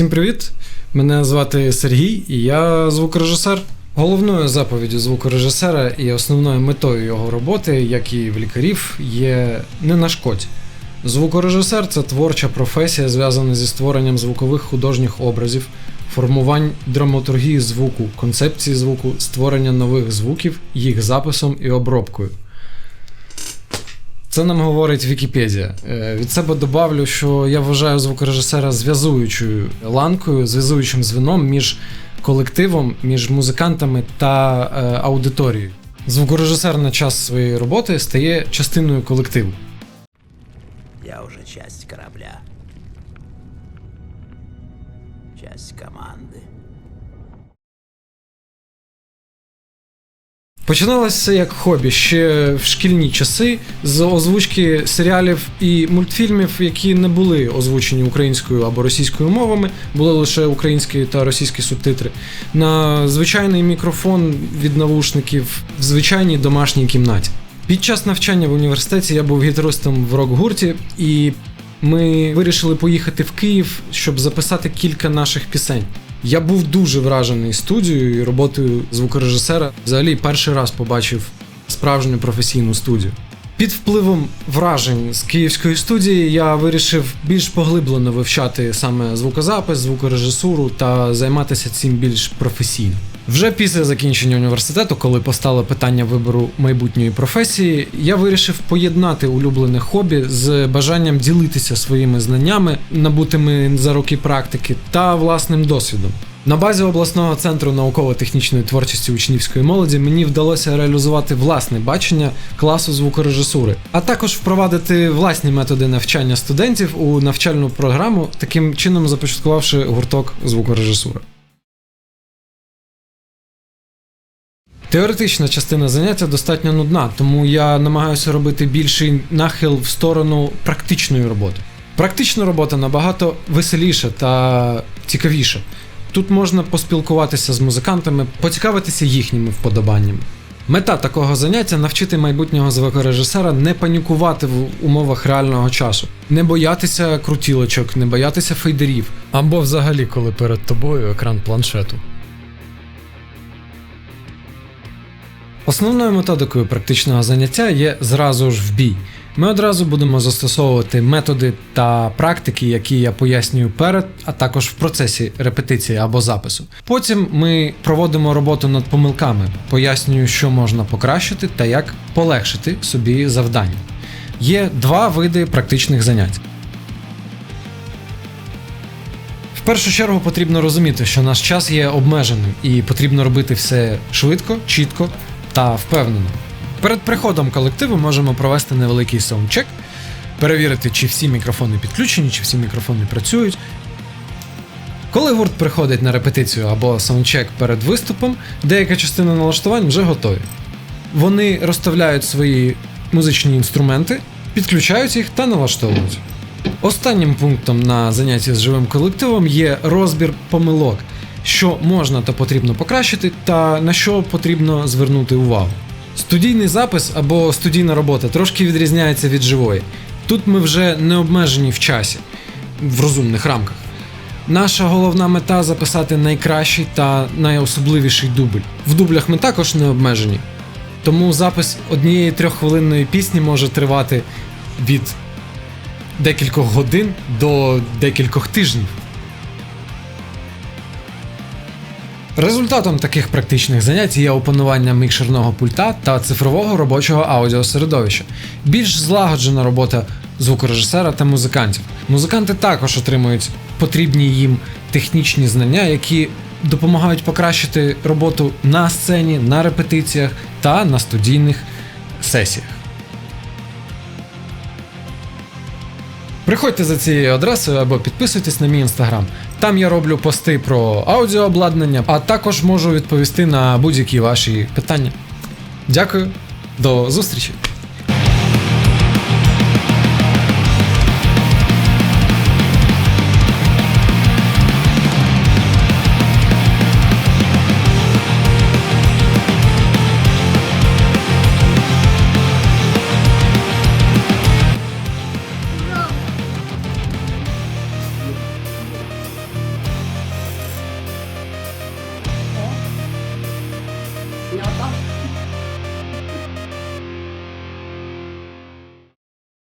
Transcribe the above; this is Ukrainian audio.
Всім привіт! Мене звати Сергій, і я звукорежисер. Головною заповіддю звукорежисера і основною метою його роботи, як і в лікарів, є не нашкодь. Звукорежисер це творча професія, зв'язана зі створенням звукових художніх образів, формувань драматургії звуку, концепції звуку, створення нових звуків, їх записом і обробкою. Це нам говорить Вікіпедія. Е, Від себе добавлю, що я вважаю звукорежисера зв'язуючою ланкою, зв'язуючим звіном між колективом, між музикантами та е, аудиторією. Звукорежисер на час своєї роботи стає частиною колективу. Я уже часть корабля. Часть команды. Починалося як хобі ще в шкільні часи з озвучки серіалів і мультфільмів, які не були озвучені українською або російською мовами, були лише українські та російські субтитри. На звичайний мікрофон від навушників в звичайній домашній кімнаті. Під час навчання в університеті я був гітаристом в рок-гурті, і ми вирішили поїхати в Київ, щоб записати кілька наших пісень. Я був дуже вражений студією і роботою звукорежисера. Взагалі, перший раз побачив справжню професійну студію. Під впливом вражень з київської студії я вирішив більш поглиблено вивчати саме звукозапис, звукорежисуру та займатися цим більш професійно. Вже після закінчення університету, коли постало питання вибору майбутньої професії, я вирішив поєднати улюблене хобі з бажанням ділитися своїми знаннями, набутими за роки практики та власним досвідом. На базі обласного центру науково-технічної творчості учнівської молоді мені вдалося реалізувати власне бачення класу звукорежисури, а також впровадити власні методи навчання студентів у навчальну програму, таким чином започаткувавши гурток звукорежисури. Теоретична частина заняття достатньо нудна, тому я намагаюся робити більший нахил в сторону практичної роботи. Практична робота набагато веселіша та цікавіша. Тут можна поспілкуватися з музикантами, поцікавитися їхніми вподобаннями. Мета такого заняття навчити майбутнього звукорежисера не панікувати в умовах реального часу, не боятися крутілочок, не боятися фейдерів, або взагалі, коли перед тобою екран планшету. Основною методикою практичного заняття є зразу ж в бій. Ми одразу будемо застосовувати методи та практики, які я пояснюю перед, а також в процесі репетиції або запису. Потім ми проводимо роботу над помилками, пояснюю, що можна покращити та як полегшити собі завдання. Є два види практичних занять. В першу чергу потрібно розуміти, що наш час є обмеженим і потрібно робити все швидко, чітко та впевнено. Перед приходом колективу можемо провести невеликий саундчек, перевірити, чи всі мікрофони підключені, чи всі мікрофони працюють. Коли гурт приходить на репетицію або саундчек перед виступом, деяка частина налаштувань вже готові. Вони розставляють свої музичні інструменти, підключають їх та налаштовують. Останнім пунктом на занятті з живим колективом є розбір помилок, що можна та потрібно покращити, та на що потрібно звернути увагу. Студійний запис або студійна робота трошки відрізняється від живої. Тут ми вже не обмежені в часі, в розумних рамках. Наша головна мета записати найкращий та найособливіший дубль. В дублях ми також не обмежені. Тому запис однієї трьоххвилинної пісні може тривати від декількох годин до декількох тижнів. Результатом таких практичних занять є опанування мікшерного пульта та цифрового робочого аудіосередовища, більш злагоджена робота звукорежисера та музикантів. Музиканти також отримують потрібні їм технічні знання, які допомагають покращити роботу на сцені, на репетиціях та на студійних сесіях. Приходьте за цією адресою або підписуйтесь на мій інстаграм. Там я роблю пости про аудіообладнання, а також можу відповісти на будь-які ваші питання. Дякую, до зустрічі!